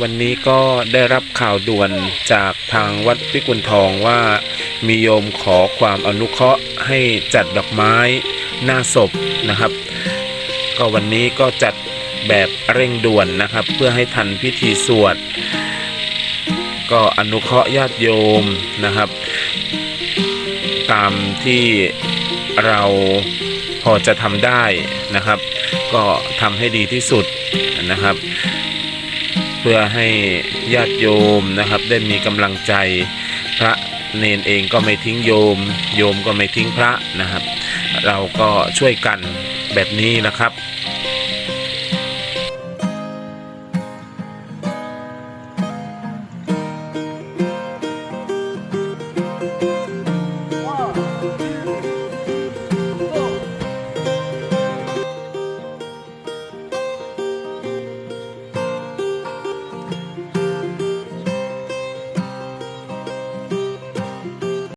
วันนี้ก็ได้รับข่าวด่วนจากทางวัดพิกุลทองว่ามีโยมขอความอนุเคราะห์ให้จัดดอกไม้หน้าศพนะครับ ก็วันนี้ก็จัดแบบเร่งด่วนนะครับ เพื่อให้ทันพิธีสวด ก็อนุเคราะห์ญาติโยมนะครับ ตามที่เราพอจะทำได้นะครับ ก็ทำให้ดีที่สุดนะครับ เพื่อให้ญาติโยมนะครับ ได้มีกำลังใจพระเนนเองก็ไม่ทิ้งโยม โยมก็ไม่ทิ้งพระนะครับ เราก็ช่วยกันแบบนี้นะครับ